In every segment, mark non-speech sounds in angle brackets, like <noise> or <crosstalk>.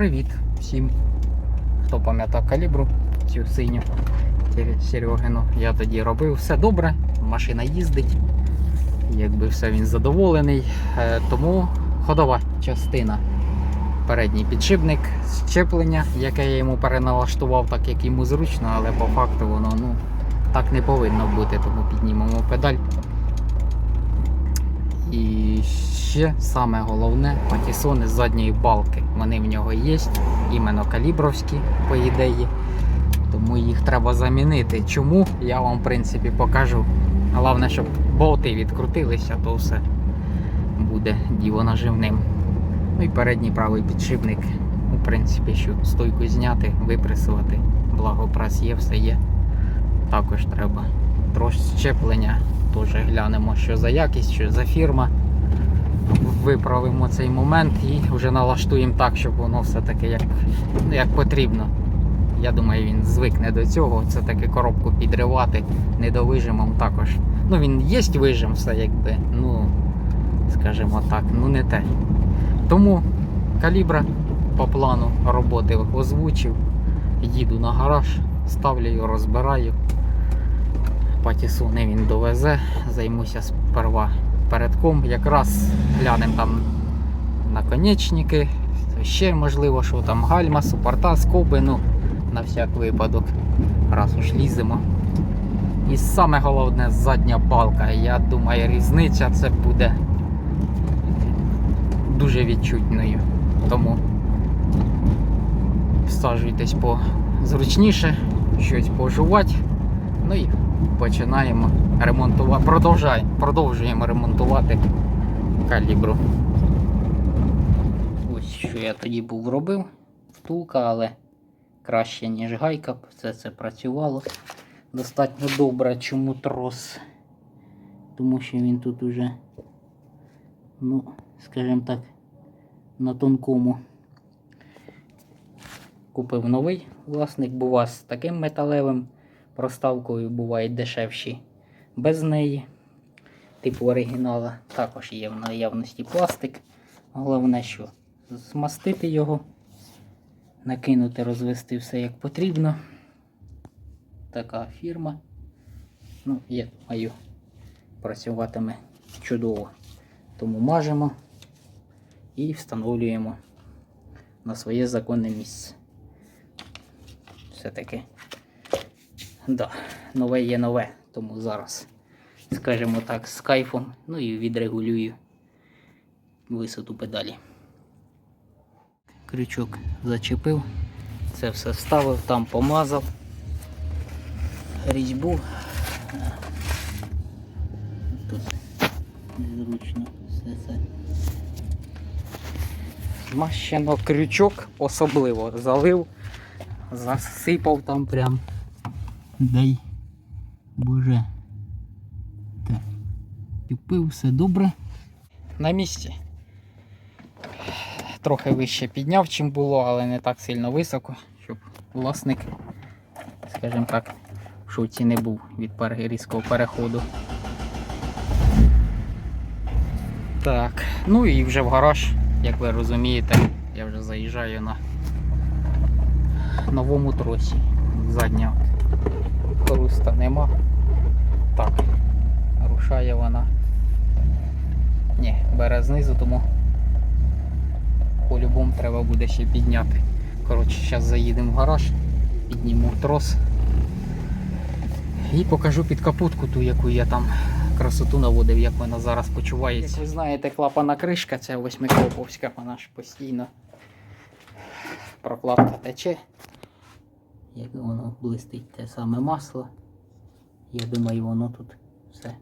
Привіт всім, хто пам'ятає калібру, цю синю Серегину. Я тоді робив все добре, машина їздить, якби все він задоволений. Е, Тому ходова частина. Передній підшипник, щеплення, яке я йому переналаштував, так як йому зручно, але по факту воно ну, так не повинно бути, тому піднімемо педаль. І ще саме головне патісони з задньої балки. Вони в нього є, іменно калібровські, по ідеї. Тому їх треба замінити. Чому? Я вам в принципі покажу. Головне, щоб болти відкрутилися, то все буде діло наживним. Ну і передній правий підшипник. У принципі, що стойку зняти, випресувати. Благо прес є, все є. Також треба трошки щеплення. Теж глянемо, що за якість, що за фірма. Виправимо цей момент і вже налаштуємо так, щоб воно все-таки як, ну, як потрібно. Я думаю, він звикне до цього. Це таки коробку підривати недовижимом також. Ну, він є вижим, все якби, ну, скажімо так, ну не те. Тому калібра по плану роботи озвучив. Їду на гараж, ставлю його, розбираю. Патісони він довезе, займуся сперва передком. Якраз глянемо там наконечники, ще можливо, що там гальма, супорта, скоби, ну, на всяк випадок. Раз уж ліземо. І саме головне задня балка. Я думаю, різниця це буде дуже відчутною. Тому всаджуйтесь по зручніше, щось пожувати. Ну і починаємо ремонтувати. Продовжаємо, продовжуємо ремонтувати калібру. Ось що я тоді був робив. Втулка, але краще, ніж гайка. Все це працювало достатньо добре. Чому трос? Тому що він тут уже, ну, скажімо так, на тонкому. Купив новий власник, бува з таким металевим проставкою, бувають дешевші без неї. Типу оригінала. Також є в наявності пластик. Головне, що змастити його, накинути, розвести все як потрібно. Така фірма. Ну, я думаю, працюватиме чудово. Тому мажемо і встановлюємо на своє законне місце. Все-таки, да, нове є нове, тому зараз, скажімо так, з кайфом, ну і відрегулюю висоту педалі. Крючок зачепив, це все вставив, там помазав різьбу. Тут незручно все це. Змащено крючок особливо залив, засипав там прям. Дай боже. Так. Купив все добре. На місці. Трохи вище підняв, чим було, але не так сильно високо, щоб власник, скажімо так, в шоці не був від різкого переходу. Так, ну і вже в гараж, як ви розумієте, я вже заїжджаю на новому тросі. Заднього хруста нема. Так, рушає вона. Ні, бере знизу, тому по-любому треба буде ще підняти. Коротше, зараз заїдемо в гараж, підніму трос. І покажу під капутку ту, яку я там красоту наводив, як вона зараз почувається. Як ви знаєте, клапана кришка, ця восьмикроповська, вона ж постійно прокладка тече. Як воно блистить те саме масло. Я думаю, воно тут все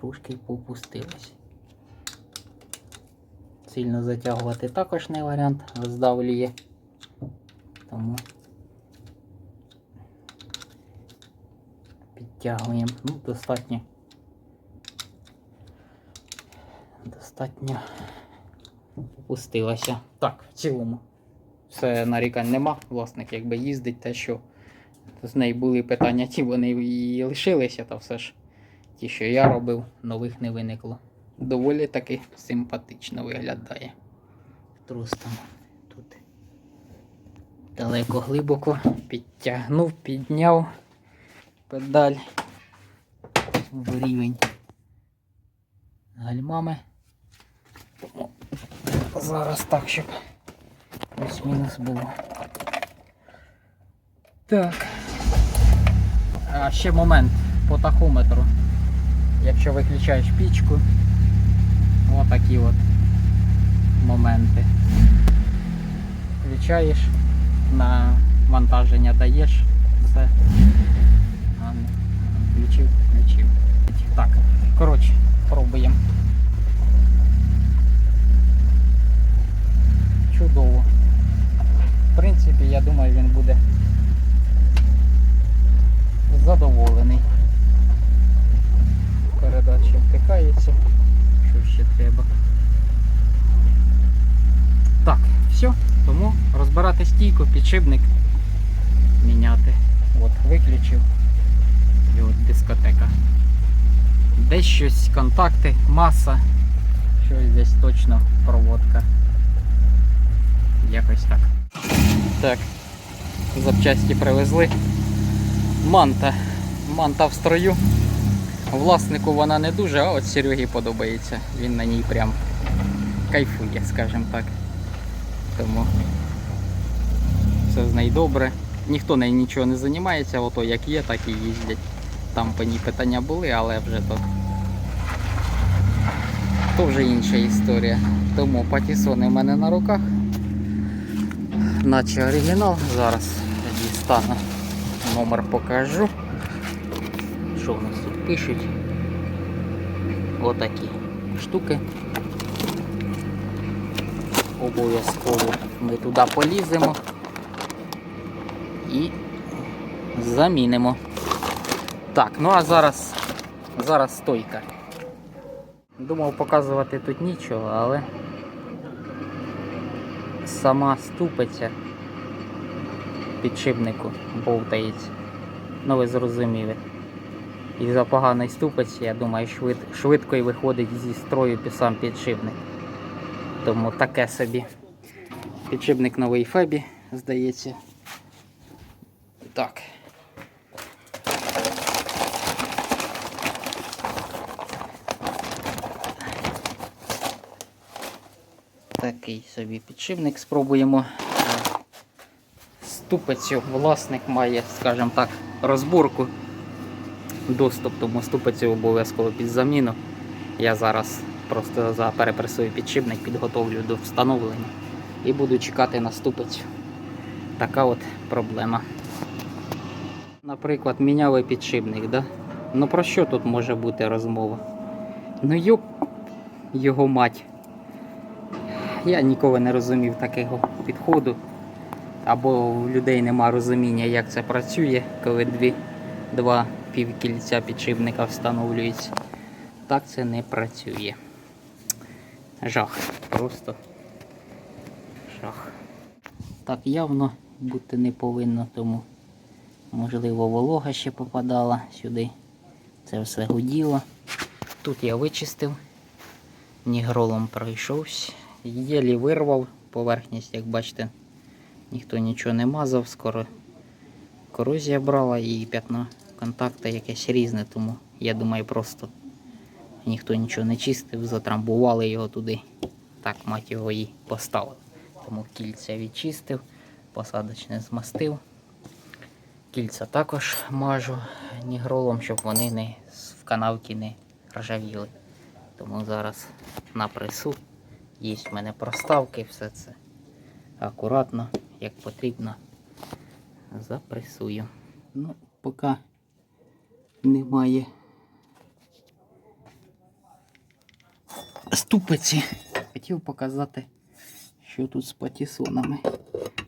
трошки попустилось. Сильно затягувати також не варіант, роздавлює. Тому підтягуємо. Ну, достатньо. Достатньо опустилася. Так, в цілому. Все нарікань нема. Власник якби їздить, те, що з нею були питання, ті вони і лишилися, та все ж ті, що я робив, нових не виникло. Доволі таки симпатично виглядає. Трос там тут Далеко глибоко підтягнув, підняв педаль в рівень гальмами. Зараз так, щоб плюс-мінус було. Так. А ще момент по тахометру. Якщо виключаєш пічку, отакі от моменти. Включаєш, на вантаження даєш, все. А. Включив, включив. Так, коротше, пробуємо. Чудово. В принципі, я думаю, він буде задоволений. Передача втикається. Що ще треба? Так, все. Тому розбирати стійку, підшипник, міняти. От, виключив. І от дискотека. Десь щось, контакти, маса, щось десь точно проводка. Якось так. Так, запчасті привезли. Манта. Манта в строю. Власнику вона не дуже, а от Серегі подобається. Він на ній прям кайфує, скажімо так. Тому все з нею добре. Ніхто нею нічого не займається, ото як є, так і їздять. Там по ній питання були, але вже то, то вже інша історія. Тому патісони в мене на руках. Наче оригінал. Зараз дістану. Номер покажу. Що в нас тут пишуть? Отакі штуки. Обов'язково ми туди поліземо і замінимо. Так, ну а зараз, зараз стойка. Думав показувати тут нічого, але сама ступиця підшипнику болтається. Ну ви зрозуміли. І за поганої ступиці, я думаю, швид, швидко і виходить зі строю сам підшипник. Тому таке собі. Підшипник новий Фебі, здається. Так. Такий собі підшипник спробуємо. Ступицю власник має, скажімо так, розборку. Доступ, тому ступицю обов'язково під заміну. Я зараз просто за перепресую підшипник, підготовлю до встановлення і буду чекати на ступицю. Така от проблема. Наприклад, міняли підшипник, да? Ну про що тут може бути розмова? Ну йоп, його мать. Я ніколи не розумів такого підходу. Або у людей нема розуміння, як це працює, коли дві, два півкільця підшипника встановлюються. Так це не працює. Жах. Просто жах. Так явно бути не повинно, тому можливо волога ще попадала сюди. Це все гуділо. Тут я вичистив, нігролом пройшовся, єлі вирвав поверхність, як бачите, ніхто нічого не мазав, скоро корозія брала і п'ятно контакта якесь різне, тому я думаю, просто ніхто нічого не чистив, затрамбували його туди. Так, мать його і поставили. Тому кільця відчистив, посадочне змастив. Кільця також мажу нігролом, щоб вони не в канавці не ржавіли. Тому зараз на пресу є в мене проставки, все це акуратно, як потрібно, запресую. Ну, поки немає ступиці. Хотів показати, що тут з патісонами.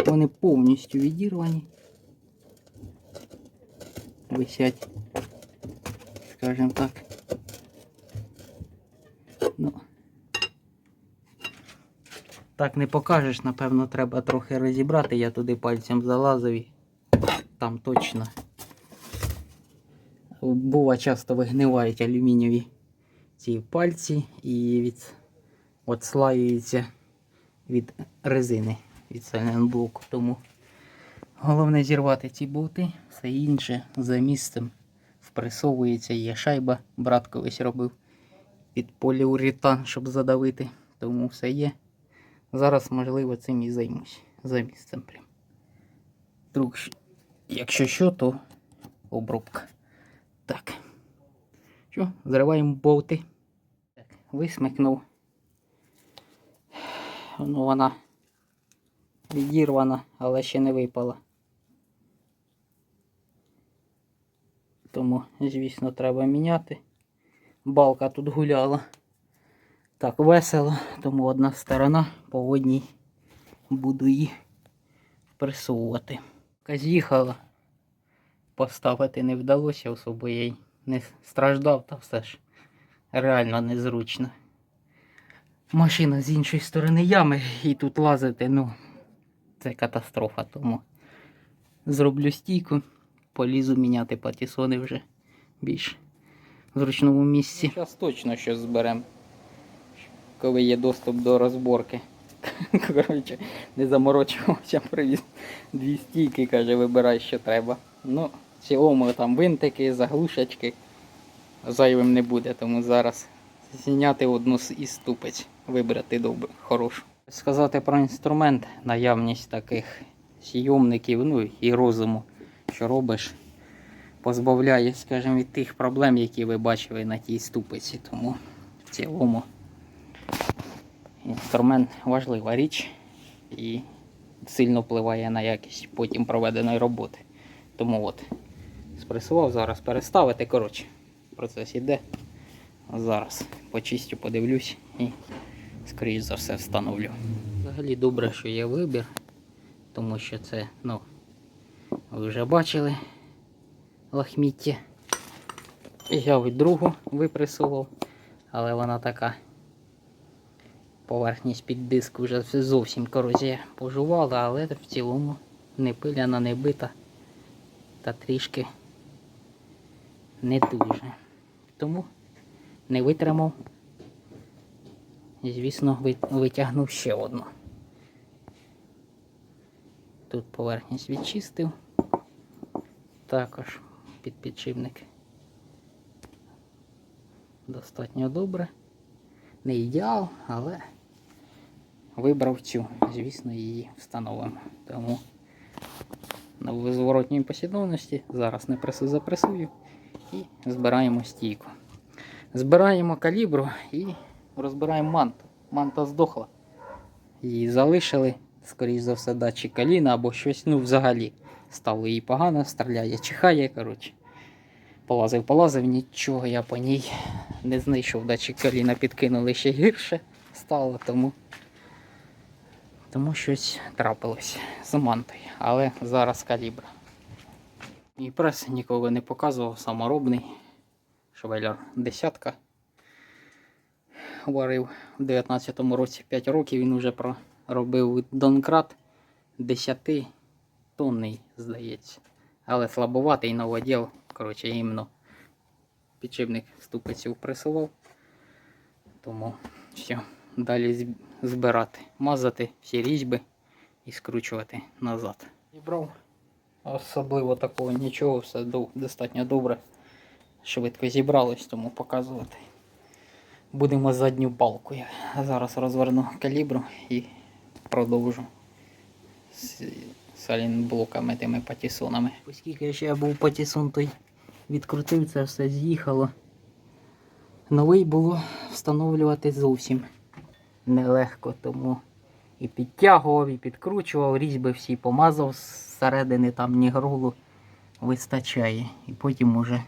Вони повністю відірвані. Висять, скажімо так. Ну, так не покажеш, напевно, треба трохи розібрати. Я туди пальцем залазив і там точно. Бува часто вигнивають алюмінієві ці пальці і від, отслаюються від резини від сальненблоку. Тому Головне зірвати ці болти, все інше за місцем впресовується, є шайба, брат колись робив під поліуретан, щоб задавити, тому все є. Зараз, можливо, цим і займусь за місцем прям. Друг, якщо що, то обробка. Так. Що, зриваємо болти. Так, висмикнув. Ну, вона відірвана, але ще не випала. Тому, звісно, треба міняти. Балка тут гуляла. Так, весело, тому одна сторона по одній буду її присовувати. З'їхала. Поставити не вдалося, особо я й не страждав, та все ж реально незручно. Машина з іншої сторони ями і тут лазити, ну, це катастрофа, тому зроблю стійку, полізу міняти патісони вже більш в зручному місці. Зараз точно щось зберемо, коли є доступ до розборки. <laughs> Коротше, не заморочувався, привіз дві стійки, каже, вибирай, що треба. Ну, в цілому там винтики, заглушечки зайвим не буде, тому зараз зняти одну із ступиць, вибрати добре, хорошу. Сказати про інструмент, наявність таких сйомників, ну і розуму, що робиш, позбавляє, скажімо, від тих проблем, які ви бачили на тій ступиці. Тому в цілому інструмент важлива річ і сильно впливає на якість потім проведеної роботи. Тому от, спресував зараз переставити. Коротше, процес іде. Зараз почистю, подивлюсь і, скоріш за все, встановлю. Взагалі добре, що є вибір, тому що це, ну, ви вже бачили лахміття. Я другу випресував, але вона така поверхність під диск вже зовсім корозія пожувала, але в цілому не пиляна, не бита та трішки не дуже. Тому не витримав. Звісно, витягнув ще одну. Тут поверхність відчистив. Також під підшипник. Достатньо добре. Не ідеал, але вибрав цю. Звісно, її встановимо. Тому на зворотній послідовності зараз не пресу запресую і збираємо стійку. Збираємо калібру і розбираємо манту. Манта здохла. Її залишили, скоріш за все, датчик каліна або щось, ну взагалі. Стало їй погано, стріляє, чихає, коротше. Полазив, полазив, нічого я по ній не знайшов. Датчик каліна підкинули ще гірше стало, тому, тому щось трапилось з мантою. Але зараз калібра. І прес ніколи не показував, саморобний. Швеллер десятка. Варив у 19-му році 5 років, він вже проробив Донкрат 10 тонний, здається. Але слабоватий новоділ. Коротше, іменно підшипник ступицю пресував. Тому все, далі збирати, мазати всі різьби і скручувати назад. Зібрав. Особливо такого нічого, все достатньо добре. Швидко зібралось, тому показувати. Будемо задню балку. Я зараз розверну калібру і продовжу з салінблоками тими патісонами. Оскільки ще був патісон, той відкрутив це все, з'їхало. Новий було встановлювати зовсім нелегко, тому і підтягував, і підкручував, різьби всі помазав зсередини, там ні гролу вистачає. І потім уже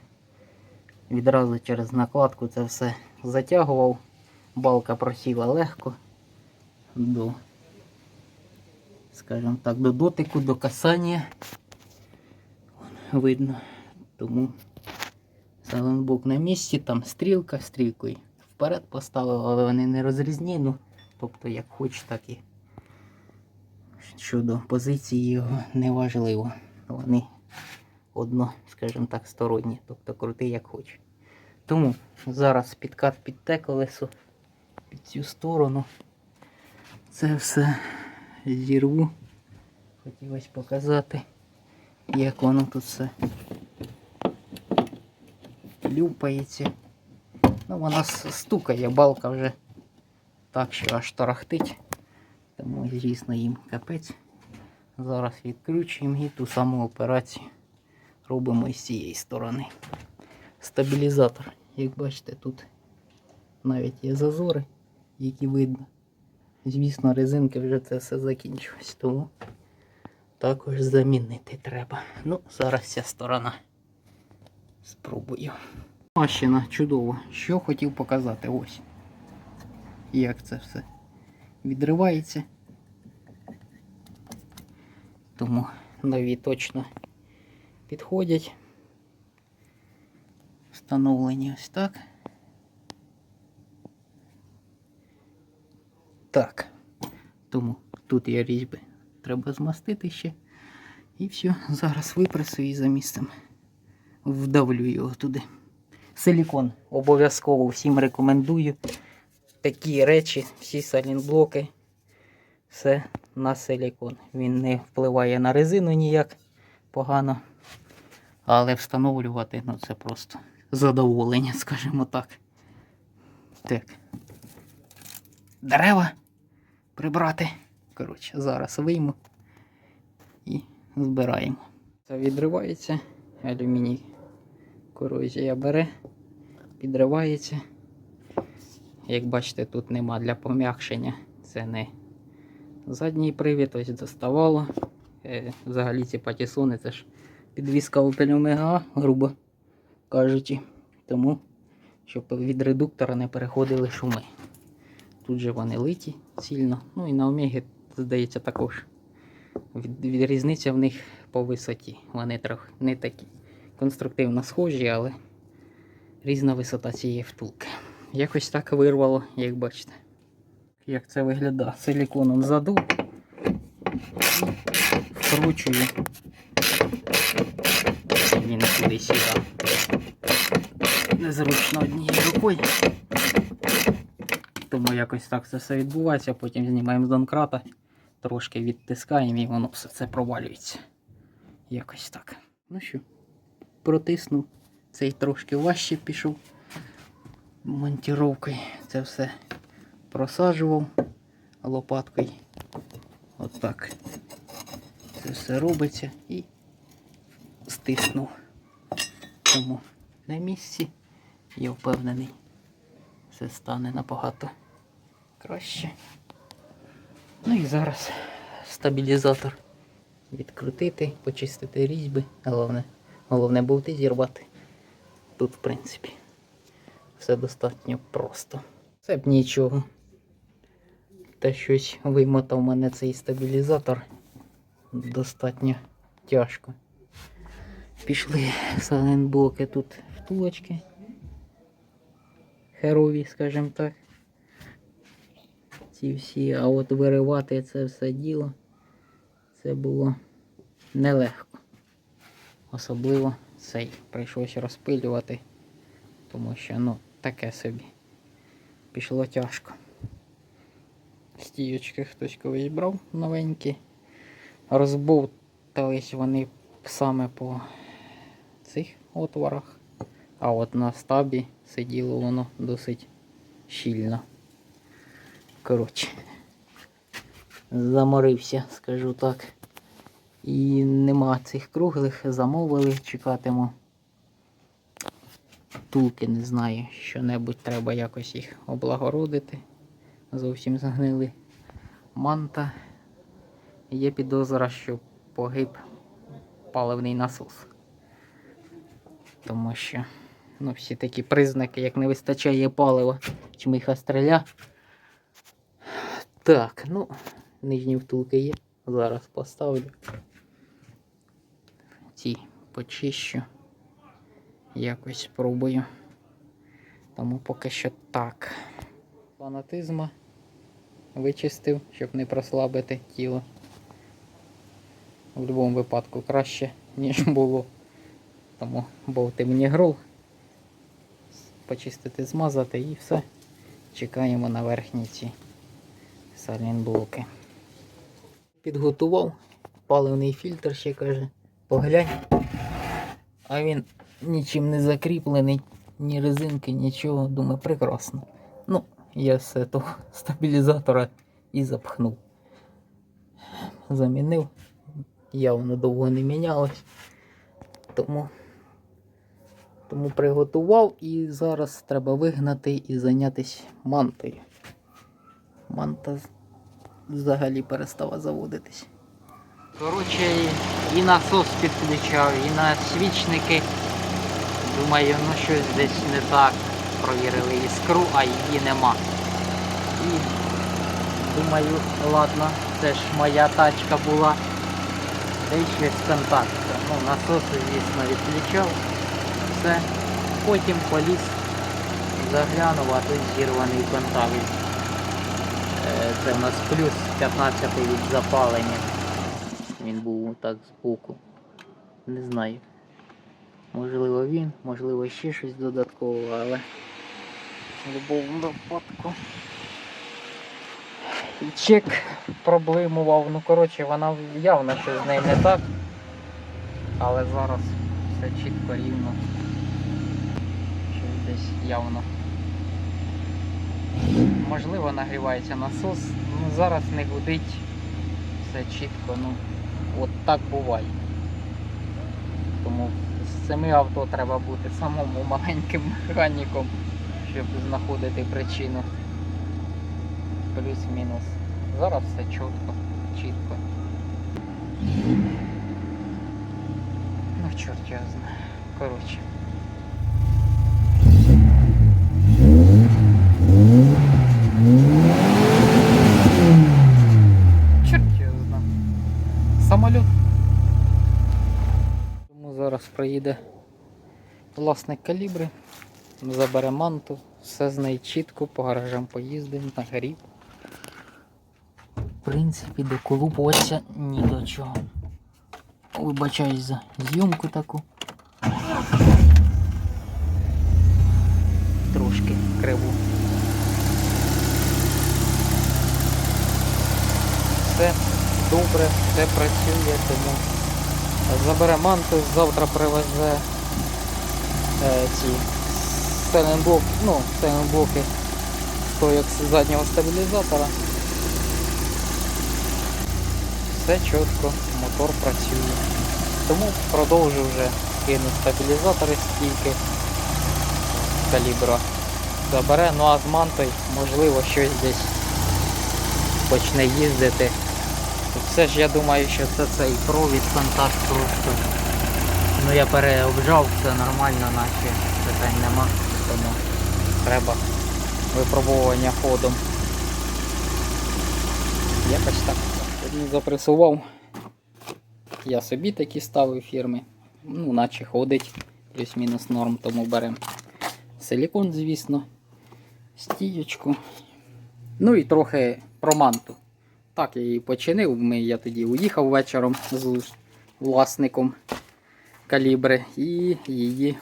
відразу через накладку це все затягував. Балка просіла легко до, скажімо так, до дотику, до касання. Видно. Тому Саленбук на місці, там стрілка, стрілкою вперед поставив, але вони не розрізні. Ну, тобто, як хоч, так і щодо позиції його неважливо. Вони одно, скажімо так, сторонні, тобто крути як хоч. Тому зараз підкат під те колесо, під цю сторону. Це все зірву. Хотілося показати. як воно тут все люпається. Ну, вона стукає, балка вже так, що аж тарахтить. Тому, звісно, їм капець. Зараз відкручуємо і ту саму операцію робимо із цієї сторони. Стабілізатор, як бачите, тут навіть є зазори, які видно. Звісно, резинки вже це все закінчилось, тому також замінити треба. Ну, зараз ця сторона спробую. Машина чудово. Що хотів показати? Ось. Як це все відривається. Тому нові точно підходять. Встановлені ось так. Так. Тому тут є різьби. Треба змастити ще. І все, зараз випресую і за місцем вдавлю його туди. Силікон обов'язково всім рекомендую. Такі речі, всі салінблоки, все на силікон. Він не впливає на резину ніяк погано. Але встановлювати ну, це просто задоволення, скажімо так. Так. Дерева прибрати. Коротше, зараз вийму і збираємо. Це відривається, алюміній корозія бере, підривається. Як бачите, тут нема для пом'якшення. Це не задній привід, ось доставало. Е, Взагалі ці патісони це ж підвіска Opel Omega, грубо кажучи. Тому, щоб від редуктора не переходили шуми. Тут же вони литі сильно. Ну і на Омегі, здається, також. Від, від різниця в них по висоті. Вони трохи не такі конструктивно схожі, але різна висота цієї втулки. Якось так вирвало, як бачите. Як це виглядає? Силіконом задув. Вкручую. Він туди сюди. Незручно однією рукою. Тому якось так це все відбувається. Потім знімаємо з донкрата, трошки відтискаємо і воно все це провалюється. Якось так. Ну що, протиснув. Цей трошки важче пішов. Монтіровкою це все просаджував лопаткою. Отак. Це все робиться і стиснув. Тому на місці я впевнений, все стане набагато краще. Ну і зараз стабілізатор відкрутити, почистити різьби. Головне, головне болти зірвати. Тут, в принципі, все достатньо просто. Це б нічого. Та щось вимотав мене цей стабілізатор достатньо тяжко. Пішли сайлентблоки тут втулочки. Херові, скажімо так. Ці всі, а от виривати це все діло, це було нелегко. Особливо цей прийшлося розпилювати, тому що ну, таке собі пішло тяжко. Стіючки хтось колись брав новенькі. Розбовтались вони саме по цих отворах. А от на стабі сиділо воно досить щільно. Коротше, заморився, скажу так. І нема цих круглих, замовили, чекатиму. Тулки не знаю, що-небудь треба якось їх облагородити. Зовсім загнили. Манта. Є підозра, що погиб паливний насос. Тому що ну, всі такі признаки, як не вистачає палива, чмиха стріля. Так, ну, нижні втулки є. Зараз поставлю. Ці почищу. Якось спробую. Тому поки що так. Фанатизма вичистив, щоб не прослабити тіло. В будь-якому випадку краще, ніж було. Тому болти мені грол. Почистити, змазати і все. Чекаємо на верхні ці салінблоки. Підготував паливний фільтр ще каже. Поглянь. А він нічим не закріплений, ні резинки, нічого. Думаю, прекрасно. Ну, я з того <laughs> стабілізатора і запхнув. Замінив. Явно довго не мінялось. Тому, тому приготував і зараз треба вигнати і зайнятися мантою. Манта взагалі перестала заводитись. Коротше, і насос підключав, і на свічники. Думаю, ну щось десь не так. Провірили іскру, а її нема. І думаю, ладно, це ж моя тачка була. Та й щось контакт. Ну, насоси, звісно, відключав. Все. Потім поліз, заглянув, а тут зірваний контакт. Е, Це в нас плюс 15 від запалення. Він був так збоку. Не знаю. Можливо він, можливо ще щось додаткове, але в будь-якому. І чек проблемував. Ну коротше, вона явно що з нею не так. Але зараз все чітко рівно. Щось десь явно. Можливо нагрівається насос. Ну зараз не гудить. Все чітко, ну от так буває. Тому цими авто треба бути самому маленьким механіком, щоб знаходити причину. Плюс-мінус. Зараз все чітко, чітко. Ну, чорт його знає. Коротше. Чорт його знає. Самоліт. Тому зараз приїде власник калібри, забере манту, все з неї чітко, по гаражам поїздимо, на нагрів. В принципі, доколупуватися ні до чого. Вибачаюсь за зйомку таку. Трошки криву. Все добре, все працює, тому забере манту, завтра привезе е, ці селенблок, ну, селенблоки стоять з заднього стабілізатора. Все чітко, мотор працює. Тому продовжу вже кину стабілізатори стільки калібра забере, ну а з мантою можливо щось десь почне їздити. Все ж я думаю, що це цей провід контакт просто. Ну я переобжав, все нормально, наче питань нема, тому треба випробування ходом. Якось так. Одну запресував. Я собі такі ставив фірми. Ну, наче ходить. Плюс-мінус норм, тому беремо силікон, звісно, стіючку. Ну і трохи про манту. Так, я її починив. Ми, я тоді уїхав вечором з власником калібри і її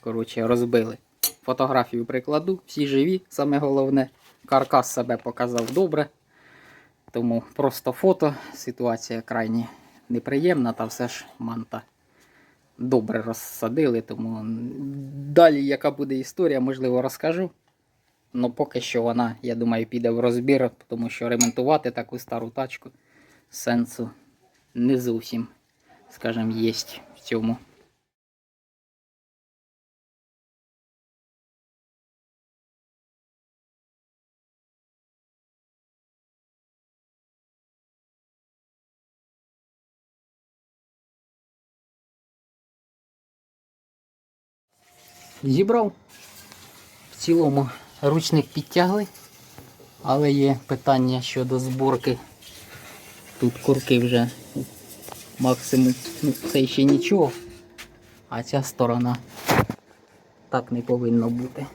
коротше, розбили. Фотографію прикладу, всі живі, саме головне. Каркас себе показав добре. Тому просто фото, ситуація крайні неприємна, та все ж манта добре розсадили. Тому далі, яка буде історія, можливо, розкажу. Ну, поки що вона, я думаю, піде в розбір, тому що ремонтувати таку стару тачку сенсу не зовсім, скажімо, є в цьому. Зібрав. В цілому ручник підтягли, але є питання щодо зборки. Тут курки вже максимум, ну це ще нічого, а ця сторона так не повинно бути.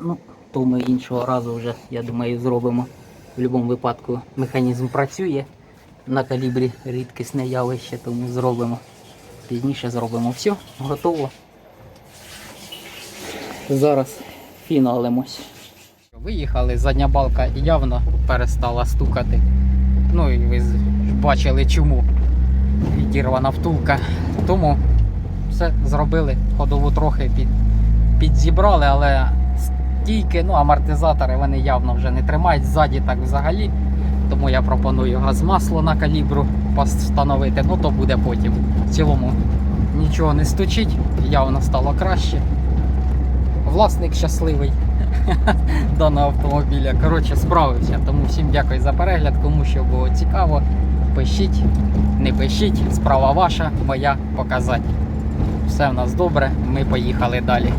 Ну, то ми іншого разу вже, я думаю, зробимо. В будь-якому випадку механізм працює на калібрі рідкісне явище, тому зробимо. Пізніше зробимо все, готово. Зараз фіналимось. Виїхали, задня балка явно перестала стукати. Ну і ви бачили чому. відірвана втулка. Тому все зробили, ходову трохи під, підзібрали, але стійки, ну, амортизатори вони явно вже не тримають, ззаді так взагалі. Тому я пропоную газ-масло на калібру встановити, ну то буде потім. В цілому нічого не стучить, явно стало краще. Власник щасливий <laughs> даного автомобіля. Коротше, справився. Тому всім дякую за перегляд. Кому що було цікаво, пишіть, не пишіть, справа ваша, моя показати. Все в нас добре, ми поїхали далі.